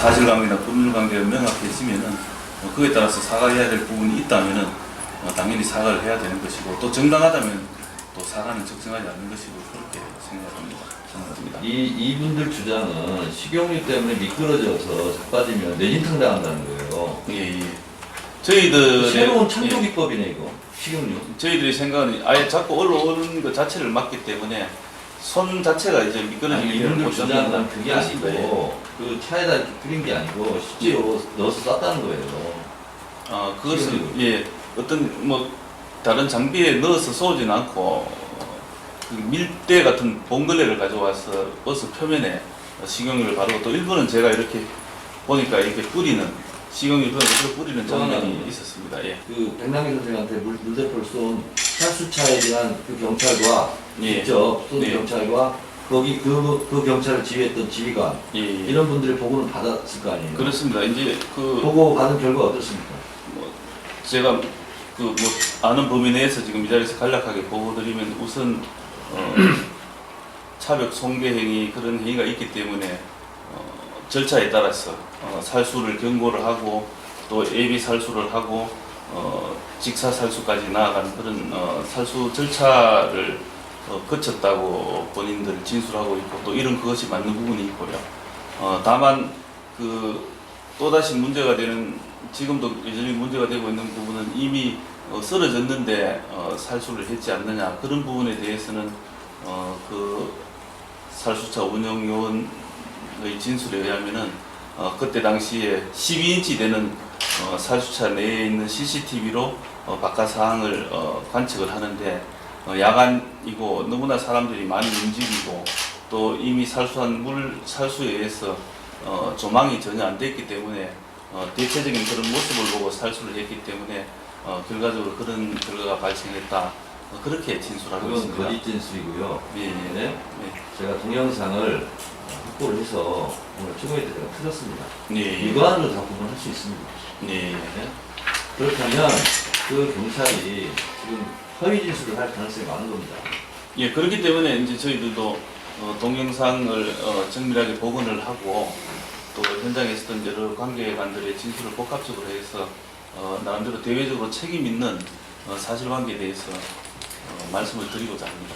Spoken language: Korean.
사실관계나 법률관계가 명확해지면은 어, 그에 따라서 사과해야 될 부분이 있다면은 어, 당연히 사과를 해야 되는 것이고 또 정당하다면 또 사과는 적정하지 않는 것이고 그렇게 생각합니다. 생각합니다. 이 이분들 주장은 식용유 때문에 미끄러져서 자빠지면 뇌진탕 당한다는 거예요. 예, 예. 저희들의 새로운 창조 예, 기법이네 이거. 식용유. 저희들의 생각은 아예 자꾸 올라오는 것 자체를 막기 때문에 손 자체가 이제 아니 미끄러지기 이분들 주장은 그게. 예. 아니고 그 차에다 이렇게 뿌린 게 아니고 실제로 넣어서 쌌다는 거예요. 어, 그것은. 예 어떤 뭐 다른 장비에 넣어서 쏘지는 않고 어, 그 밀대 같은 봉글레를 가져와서 버스 표면에 식용유를 바르고 또 일부는 제가 이렇게 보니까 이렇게 뿌리는 식용유를 뿌리는 장면이 있었습니다. 예. 그 백남기 선생한테 물, 물대포를 쏜 살수차에 대한 그 경찰과 예. 직접 쏜 예. 경찰과 거기 그, 그 경찰을 지휘했던 지휘관 예, 예. 이런 분들의 보고는 받았을 거 아니에요. 그렇습니다. 이제 그 보고 받은 결과 어떻습니까? 뭐 제가 그 뭐 아는 범위 내에서 지금 이 자리에서 간략하게 보고드리면 우선 어, 차벽 손괴 행위 그런 행위가 있기 때문에 어, 절차에 따라서 어, 살수를 경고를 하고 또 예비 살수를 하고 어, 직사 살수까지 나아가는 그런 어, 살수 절차를 어, 거쳤다고 본인들 진술하고 있고 또 이런 그것이 맞는 부분이 있고요. 어, 다만 그 또다시 문제가 되는 지금도 여전히 문제가 되고 있는 부분은 이미 어, 쓰러졌는데 어, 살수를 했지 않느냐 그런 부분에 대해서는 어, 그 살수차 운영요원의 진술에 의하면은 어, 그때 당시에 12인치 되는 어, 살수차 내에 있는 CCTV로 어, 바깥 상황을 어, 관측을 하는데 어, 야간이고 너무나 사람들이 많이 움직이고 또 이미 살수한 물 살수에 의해서 어, 조망이 전혀 안 됐기 때문에 어, 대체적인 그런 모습을 보고 살수를 했기 때문에 어, 결과적으로 그런 결과가 발생했다 어, 그렇게 진술하고 그건 있습니다. 거짓 진술이고요. 예, 예. 네. 네. 제가 동영상을 확보를 해서 오늘 때 제가 틀었습니다. 예, 예. 육안으로 다 구분할 수 있습니다. 네. 그렇다면 그 경찰이 지금 허위 진술을 할 가능성이 많은 겁니다. 예, 그렇기 때문에 이제 저희들도 어, 동영상을 어, 정밀하게 복원을 하고 또 현장에 있었던 여러 관계관들의 진술을 복합적으로 해서 어, 나름대로 대외적으로 책임 있는 어, 사실관계에 대해서 어, 말씀을 드리고자 합니다.